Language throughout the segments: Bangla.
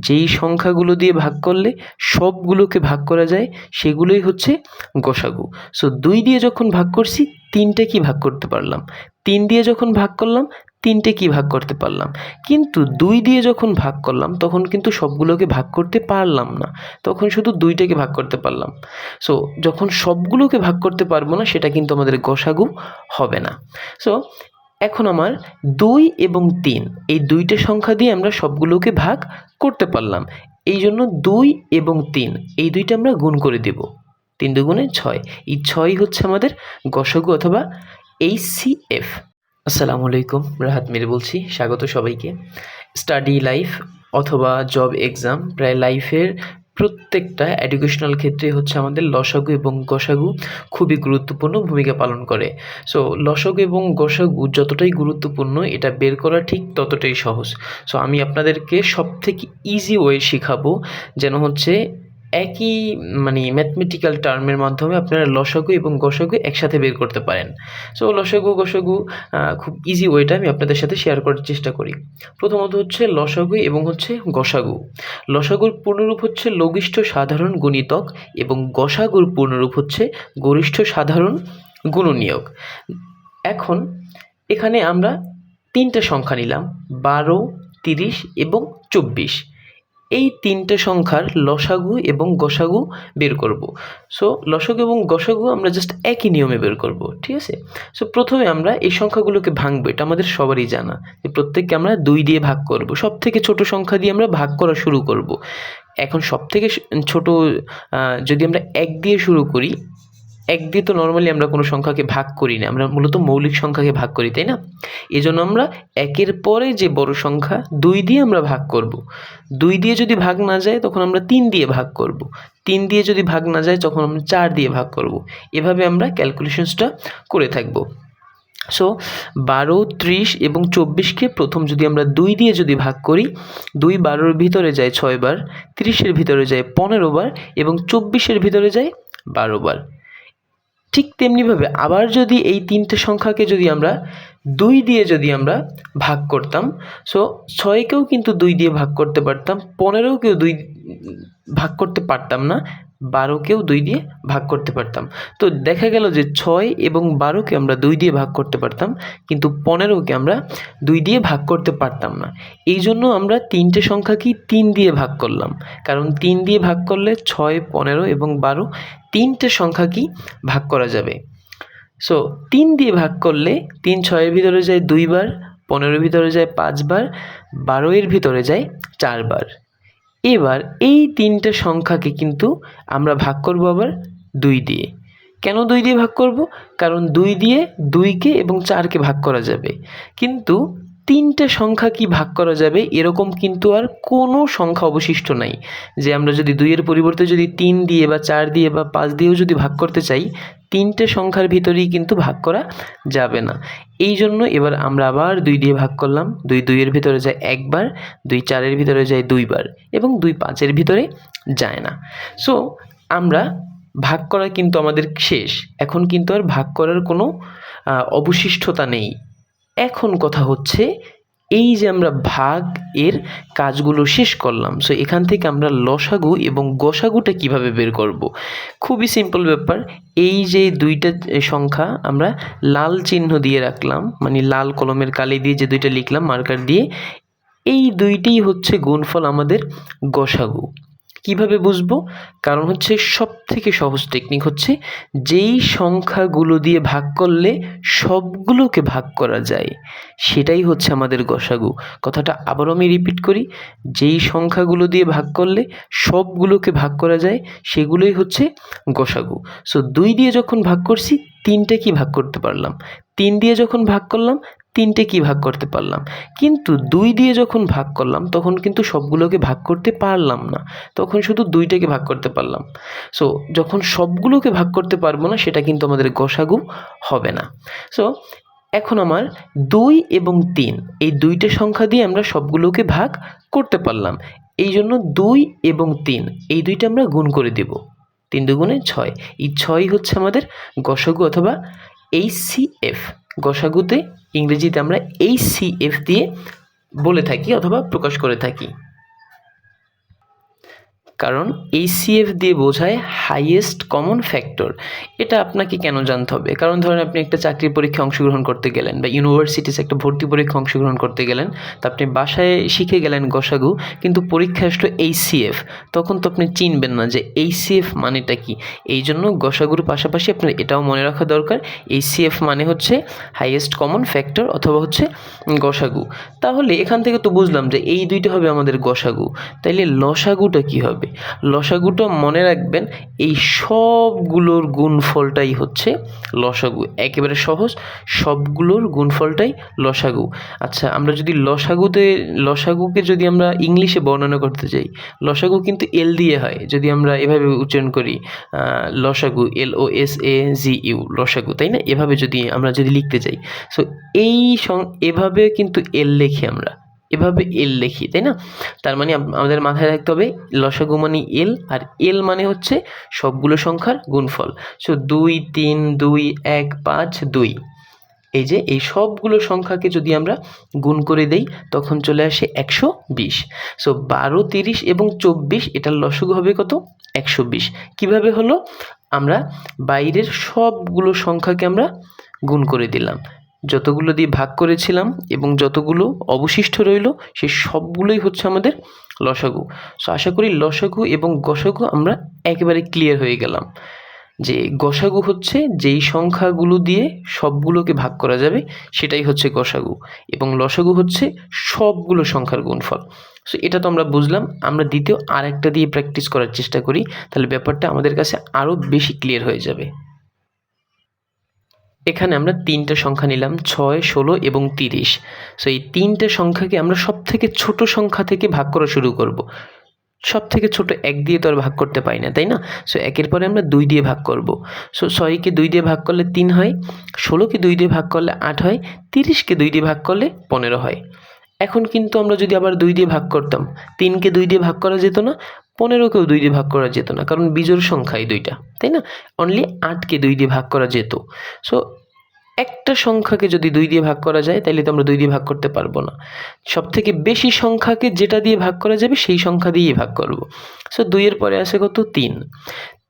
যেই সংখ্যাগুলো দিয়ে ভাগ করলে সবগুলোকে ভাগ করা যায়, সেগুলোই হচ্ছে গসাগু। সো দুই দিয়ে যখন ভাগ করছি, তিনটে কি ভাগ করতে পারলাম? তিন দিয়ে যখন ভাগ করলাম, তিনটে কি ভাগ করতে পারলাম? কিন্তু দুই দিয়ে যখন ভাগ করলাম, তখন কিন্তু সবগুলোকে ভাগ করতে পারলাম না। তখন শুধু দুইটাকে ভাগ করতে পারলাম। সো যখন সবগুলোকে ভাগ করতে পারব না, সেটা কিন্তু আমাদের গসাগু হবে না। সো এখন আমার দুই এবং তিন, এই দুইটা সংখ্যা দিয়ে আমরা সবগুলোকে ভাগ করতে পারলাম। এই জন্য দুই এবং তিন, এই দুইটা আমরা গুণ করে দেব। তিন দুগুণে ছয়, এই ছয় হচ্ছে আমাদের গসাগু অথবা এইচসিএফ আসসালামু আলাইকুম, রাহাত মির বলছি, স্বাগত সবাইকে। স্টাডি লাইফ অথবা জব এক্সাম, প্রায় লাইফের প্রত্যেকটা এডুকেশনাল ক্ষেত্রে হচ্ছে আমাদের লসাগু এবং গসাগু খুবই গুরুত্বপূর্ণ ভূমিকা পালন করে। সো লসাগু এবং গসাগু যতটাই গুরুত্বপূর্ণ, এটা বের করা ঠিক ততটাই সহজ। সো আমি আপনাদেরকে সব থেকে ইজি ওয়ে শেখাবো যেন হচ্ছে একই মানে ম্যাথমেটিক্যাল টার্মের মাধ্যমে আপনারা লসাগু এবং গসাগু একসাথে বের করতে পারেন। সো লসাগু, গসাগু খুব ইজি ওয়েটা আমি আপনাদের সাথে শেয়ার করার চেষ্টা করি। প্রথমত হচ্ছে লসাগু এবং হচ্ছে গসাগু। লসাগুর পূর্ণরূপ হচ্ছে লঘিষ্ঠ সাধারণ গুণিতক এবং গসাগুর পূর্ণরূপ হচ্ছে গরিষ্ঠ সাধারণ গুণনীয়ক। এখন, এখানে আমরা তিনটে সংখ্যা নিলাম, বারো, তিরিশ এবং চব্বিশ। এই তিনটে সংখ্যার লসাগু এবং গসাগু বের করব। সো লসাগু এবং গসাগু আমরা জাস্ট একই নিয়মে বের করব, ঠিক আছে? সো প্রথমে আমরা এই সংখ্যাগুলোকে ভাঙবো, এটা আমাদের সবারই জানা যে প্রত্যেককে আমরা দুই দিয়ে ভাগ করব। সব থেকে ছোট সংখ্যা দিয়ে আমরা ভাগ করা শুরু করব। এখন সব থেকে ছোট যদি আমরা এক দিয়ে শুরু করি এক দিয়ে তো নর্মালি আমরা কোনো সংখ্যাকে ভাগ করি না, আমরা মূলত মৌলিক সংখ্যাকে ভাগ করি, তাই না? এই জন্য আমরা একের পরে যে বড় সংখ্যা, দুই দিয়ে আমরা ভাগ করব। দুই দিয়ে যদি ভাগ না যায়, তখন আমরা তিন দিয়ে ভাগ করব। তিন দিয়ে যদি ভাগ না যায়, তখন আমরা চার দিয়ে ভাগ করব। এভাবে আমরা ক্যালকুলেশনসটা করে থাকব। সো বারো, ত্রিশ এবং চব্বিশকে প্রথম যদি আমরা দুই দিয়ে যদি ভাগ করি, দুই বারোর ভিতরে যায় ছয় বার, ত্রিশের ভিতরে যায় পনেরো বার এবং চব্বিশের ভিতরে যায় বারো বার। ঠিক তেমনিভাবে আবার যদি এই তিনটে সংখ্যাকে যদি আমরা দুই দিয়ে যদি আমরা ভাগ করতাম সো ছয়কেও কিন্তু দুই দিয়ে ভাগ করতে পারতাম, পনেরোকেও দুই ভাগ করতে পারতাম না বারোকেও দুই দিয়ে ভাগ করতে পারতাম। তো দেখা গেল যে ছয় এবং বারোকে আমরা দুই দিয়ে ভাগ করতে পারতাম, কিন্তু পনেরোকে আমরা দুই দিয়ে ভাগ করতে পারতাম না। এই জন্য আমরা তিনটে সংখ্যাকেই তিন দিয়ে ভাগ করলাম। কারণ তিন দিয়ে ভাগ করলে ছয়, পনেরো এবং বারো তিনটে সংখ্যাকেই ভাগ করা যাবে। সো তিন দিয়ে ভাগ করলে তিন ছয়ের ভিতরে যায় দুইবার, পনেরোর ভিতরে যায় পাঁচবার বারো এর ভিতরে যায় চারবার। এবার এই তিনটে সংখ্যাকে কিন্তু আমরা ভাগ করব আবার দুই দিয়ে। কেন দুই দিয়ে ভাগ করব? কারণ দুই দিয়ে দুইকে এবং চারকে ভাগ করা যাবে। কিন্তু তিনটে সংখ্যা কি ভাগ করা যাবে, এরকম কিন্তু আর কোনো সংখ্যা অবশিষ্ট নাই। যে আমরা যদি দুইয়ের পরিবর্তে যদি তিন দিয়ে বা চার দিয়ে বা পাঁচ দিয়েও যদি ভাগ করতে চাই, তিনটে সংখ্যার ভিতরেই কিন্তু ভাগ করা যাবে না। এই জন্য এবার আমরা আবার দুই দিয়ে ভাগ করলাম। দুই দুইয়ের ভিতরে যায় একবার, দুই চারের ভিতরে যায় দুইবার এবং দুই পাঁচের ভিতরে যায় না। সো আমরা ভাগ করা কিন্তু আমাদের শেষ। এখন কিন্তু আর ভাগ করার কোনো অবশিষ্টতা নেই। এখন কথা হচ্ছে এই যে আমরা ভাগ এর কাজগুলো শেষ করলাম সো এখান থেকে আমরা লসাগু এবং গসাগুটা কীভাবে বের করব? খুবই সিম্পল ব্যাপার, এই যে দুইটা সংখ্যা আমরা লাল চিহ্ন দিয়ে রাখলাম মানে লাল কলমের কালি দিয়ে যে দুইটা লিখলাম মার্কার দিয়ে, এই দুইটাই হচ্ছে গুণফল আমাদের গসাগু। কীভাবে বুঝব? কারণ হচ্ছে সব থেকে সহজ টেকনিক হচ্ছে যেই সংখ্যাগুলো দিয়ে ভাগ করলে সবগুলোকে ভাগ করা যায়। সেটাই হচ্ছে আমাদের গসাগু। কথাটা আবারও আমি রিপিট করি, যেই সংখ্যাগুলো দিয়ে ভাগ করলে সবগুলোকে ভাগ করা যায়, সেগুলোই হচ্ছে গসাগু। সো দুই দিয়ে যখন ভাগ করছি, তিনটে কি ভাগ করতে পারলাম? তিন দিয়ে যখন ভাগ করলাম তিনটে কি ভাগ করতে পারলাম? কিন্তু দুই দিয়ে যখন ভাগ করলাম, তখন কিন্তু সবগুলোকে ভাগ করতে পারলাম না। তখন শুধু দুইটাকে ভাগ করতে পারলাম। সো যখন সবগুলোকে ভাগ করতে পারব না, সেটা কিন্তু আমাদের গসাগু হবে না। সো এখন আমার দুই এবং তিন, এই দুইটা সংখ্যা দিয়ে আমরা সবগুলোকে ভাগ করতে পারলাম। এই জন্য দুই এবং তিন, এই দুইটা আমরা গুণ করে দেব। তিন দুগুণে ছয়, এই ছয় হচ্ছে আমাদের গসাগু অথবা এইচসিএফ গসাগুতে ইংরেজিতে আমরা এই সিএফ দিয়ে বলে থাকি অথবা প্রকাশ করে থাকি। কারণ এইচসিএফ দিয়ে বোঝায় হাইয়েস্ট কমন ফ্যাক্টর এটা আপনাকে কেন জানতে হবে? কারণ ধরেন আপনি একটা চাকরির পরীক্ষায় অংশগ্রহণ করতে গেলেন বা ইউনিভার্সিটিতে একটা ভর্তি পরীক্ষা অংশগ্রহণ করতে গেলেন, তা আপনি বাসায় শিখে গেলেন গসাগু, কিন্তু পরীক্ষা আসলো এইচসিএফ তখন তো আপনি চিনবেন না যে এইচসিএফ মানেটা কি। এই জন্য গসাগুর পাশাপাশি আপনার এটাও মনে রাখা দরকার এইচসিএফ মানে হচ্ছে হাইয়েস্ট কমন ফ্যাক্টর অথবা হচ্ছে গসাগু। তাহলে এখান থেকে তো বুঝলাম যে এই দুইটা হবে আমাদের গসাগু। তাইলে লসাগুটা কি হবে? লসাগুটা মনে রাখবেন, এই সবগুলোর গুণফলটাই হচ্ছে লসাগু। একেবারে সহজ, সবগুলোর গুণফলটাই লসাগু। আচ্ছা আমরা যদি লসাগুতে, লসাগুকে যদি আমরা ইংলিশে বর্ণনা করতে চাই লসাগু কিন্তু এল দিয়ে হয়। যদি আমরা এভাবে উচ্চারণ করি লসাগু, এল ও এস এ জি ইউ, লসাগু, তাই না? এভাবে যদি আমরা যদি লিখতে চাই সো এই সং- এভাবে কিন্তু এল লিখি আমরা। এভাবে এল লিখি, তাই না? তার মানে আমাদের মাথায় রাখতে হবে লসাগু মানে এল, আর এল মানে হচ্ছে সবগুলো সংখ্যার গুণফল। সো দুই, তিন, দুই, এক, পাঁচ, দুই। এই যে এই সবগুলো সংখ্যাকে যদি আমরা গুণ করে দেই, তখন চলে আসে একশো বিশ। সো বারো, তিরিশ এবং চব্বিশ, এটার লসগু হবে কত? একশো বিশ। কীভাবে হলো? আমরা বাইরের সবগুলো সংখ্যাকে আমরা গুণ করে দিলাম। যতগুলো দিয়ে ভাগ করেছিলাম এবং যতগুলো অবশিষ্ট রইল, সেই সবগুলোই হচ্ছে আমাদের লসাগু। সো আশা করি লসাগু এবং গসাগু আমরা একেবারে ক্লিয়ার হয়ে গেলাম। যে গসাগু হচ্ছে যেই সংখ্যাগুলো দিয়ে সবগুলোকে ভাগ করা যাবে, সেটাই হচ্ছে গসাগু এবং লসাগু হচ্ছে সবগুলো সংখ্যার গুণফল। সো এটা তো আমরা বুঝলাম, আমরা দ্বিতীয় আরেকটা দিয়ে প্র্যাকটিস করার চেষ্টা করি, তাহলে ব্যাপারটা আমাদের কাছে আরও বেশি ক্লিয়ার হয়ে যাবে। এখানে আমরা তিনটা সংখ্যা নিলাম, ছয়, ষোলো এবং তিরিশ। সো এই তিনটে সংখ্যাকে আমরা সব থেকে ছোট সংখ্যা থেকে ভাগ করা শুরু করব। সব থেকে ছোট এক দিয়ে তো আর ভাগ করতে পারি না, তাই না? সো একের পরে আমরা দুই দিয়ে ভাগ করব। সো ছয়কে দুই দিয়ে ভাগ করলে তিন হয়, ষোলোকে দুই দিয়ে ভাগ করলে আট হয়, তিরিশকে দুই দিয়ে ভাগ করলে পনেরো হয়। এখন কিন্তু আমরা যদি আবার দুই দিয়ে ভাগ করতাম, তিনকে দুই দিয়ে ভাগ করা যেত না, পনেরোকেও দুই দিয়ে ভাগ করা যেত না, কারণ বিজোড় সংখ্যা এই দুইটা, তাই না? অনলি আটকে দুই দিয়ে ভাগ করা যেত। সো একটা সংখ্যাকে যদি দুই দিয়ে ভাগ করা যায় তাহলে তো আমরা দুই দিয়ে ভাগ করতে পারব না। সব থেকে বেশি সংখ্যাকে যেটা দিয়ে ভাগ করা যাবে, সেই সংখ্যা দিয়েই ভাগ করব। সো দুইয়ের পরে আসে কত? তিন।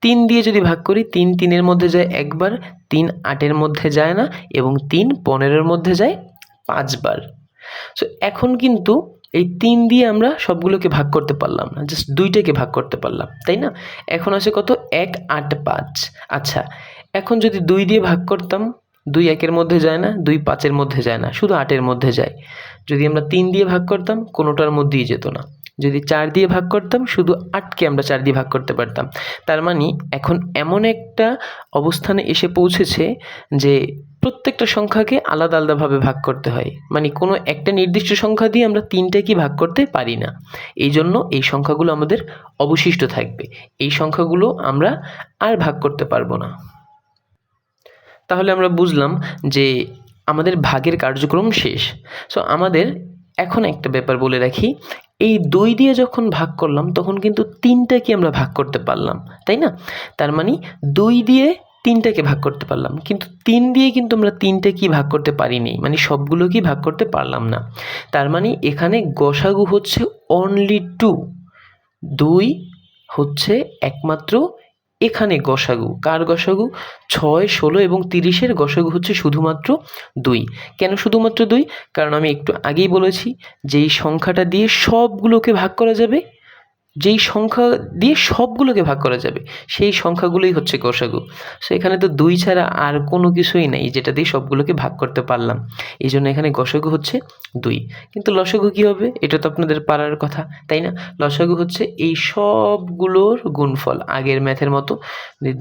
তিন দিয়ে যদি ভাগ করি, তিন তিনের মধ্যে যায় একবার, তিন আটের মধ্যে যায় না, এবং তিন পনেরোর মধ্যে যায় পাঁচবার। সো এখন কিন্তু এই তিন দিয়ে আমরা সবগুলোকে ভাগ করতে পারলাম না জাস্ট দুইটাকে ভাগ করতে পারলাম, তাই না? এখন আসে কত? এক, আট, পাঁচ। আচ্ছা এখন যদি দুই দিয়ে ভাগ করতাম দুই একের মধ্যে যায় না, দুই পাঁচের মধ্যে যায় না, শুধু আটের মধ্যে যায়। যদি আমরা তিন দিয়ে ভাগ করতাম, কোনোটার মধ্যেই যেত না। যদি চার দিয়ে ভাগ করতাম, শুধু আটকে আমরা চার দিয়ে ভাগ করতে পারতাম। তার মানে এখন এমন একটা অবস্থানে এসে পৌঁছেছে যে প্রত্যেকটা সংখ্যাকে আলাদা আলাদাভাবে ভাগ করতে হয়। মানে কোনো একটা নির্দিষ্ট সংখ্যা দিয়ে আমরা তিনটে কি ভাগ করতে পারি না। এই জন্য এই সংখ্যাগুলো আমাদের অবশিষ্ট থাকবে। এই সংখ্যাগুলো আমরা আর ভাগ করতে পারব না। তাহলে আমরা বুঝলাম যে আমাদের ভাগের কার্যক্রম শেষ। সো আমাদের এখন একটা ব্যাপার বলে রাখি, এই দুই দিয়ে যখন ভাগ করলাম, তখন কিন্তু তিনটাকে আমরা ভাগ করতে পারলাম, তাই না? তার মানে দুই দিয়ে তিনটাকে ভাগ করতে পারলাম, কিন্তু তিন দিয়ে কিন্তু আমরা তিনটে কি ভাগ করতে পারিনি মানে সবগুলো কি ভাগ করতে পারলাম না। তার মানে এখানে গসাগু হচ্ছে অনলি টু দুই হচ্ছে একমাত্র এখানে গসাগু। কার গসাগু? ছয়, ষোলো এবং তিরিশের গসাগু হচ্ছে শুধুমাত্র দুই। কেন শুধুমাত্র দুই? কারণ আমি একটু আগেই বলেছি যেই সংখ্যাটা দিয়ে সবগুলোকে ভাগ করা যাবে। যেই সংখ্যা দিয়ে সবগুলোকে ভাগ করা যাবে, সেই সংখ্যাগুলোই হচ্ছে গসাগু সো এখানে তো দুই ছাড়া আর কোনো কিছুই নেই, যেটা দিয়ে সবগুলোকে ভাগ করতে পারলাম। এই জন্য এখানে গসাগু হচ্ছে দুই। কিন্তু লসাগু কী হবে? এটা তো আপনাদের পারার কথা, তাই না? লসাগু হচ্ছে এই সবগুলোর গুণফল, আগের ম্যাথের মতো।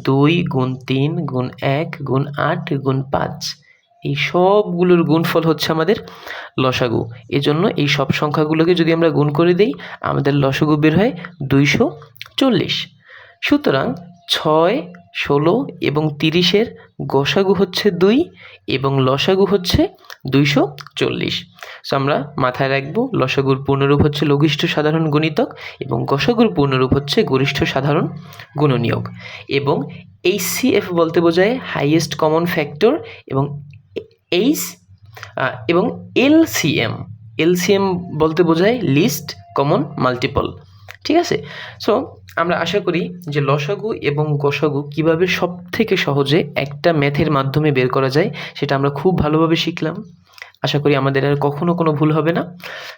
দুই গুণ তিন গুণ এক গুণ আট গুণ পাঁচ। এই সবগুলোর গুণফল হচ্ছে আমাদের লসাগু। এজন্য এই সব সংখ্যাগুলোকে যদি আমরা গুণ করে দেই, আমাদের লসাগু বের হয় দুইশো চল্লিশ। সুতরাং ছয়, ষোলো এবং তিরিশের গসাগু হচ্ছে দুই এবং লসাগু হচ্ছে দুইশো চল্লিশ। সো আমরা মাথায় রাখব, লসাগুর পূর্ণরূপ হচ্ছে লঘিষ্ঠ সাধারণ গুণিতক এবং গসাগুর পূর্ণরূপ হচ্ছে গরিষ্ঠ সাধারণ গুণনীয়ক। এবং এইচসিএফ বলতে বোঝায় হাইয়েস্ট কমন ফ্যাক্টর এবং এইচ এবং এলসিএম এলসিএম বলতে বোঝায় লিস্ট কমন মাল্টিপল ঠিক আছে? সো আমরা আশা করি যে লসাগু এবং গসাগু কীভাবে সব থেকে সহজে একটা ম্যাথের মাধ্যমে বের করা যায় সেটা আমরা খুব ভালোভাবে শিখলাম। আশা করি আমাদের আর কখনও কোনো ভুল হবে না।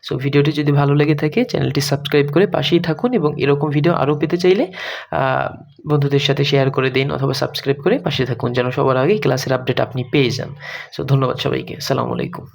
সো ভিডিওটি যদি ভালো লেগে থাকে, চ্যানেলটি সাবস্ক্রাইব করে পাশেই থাকুন এবং এরকম ভিডিও আরও পেতে চাইলে বন্ধুদের সাথে শেয়ার করে দিন অথবা সাবস্ক্রাইব করে পাশে থাকুন যেন সবার আগে ক্লাসের আপডেট আপনি পেয়ে যান। সো ধন্যবাদ সবাইকে। সালামু আলাইকুম।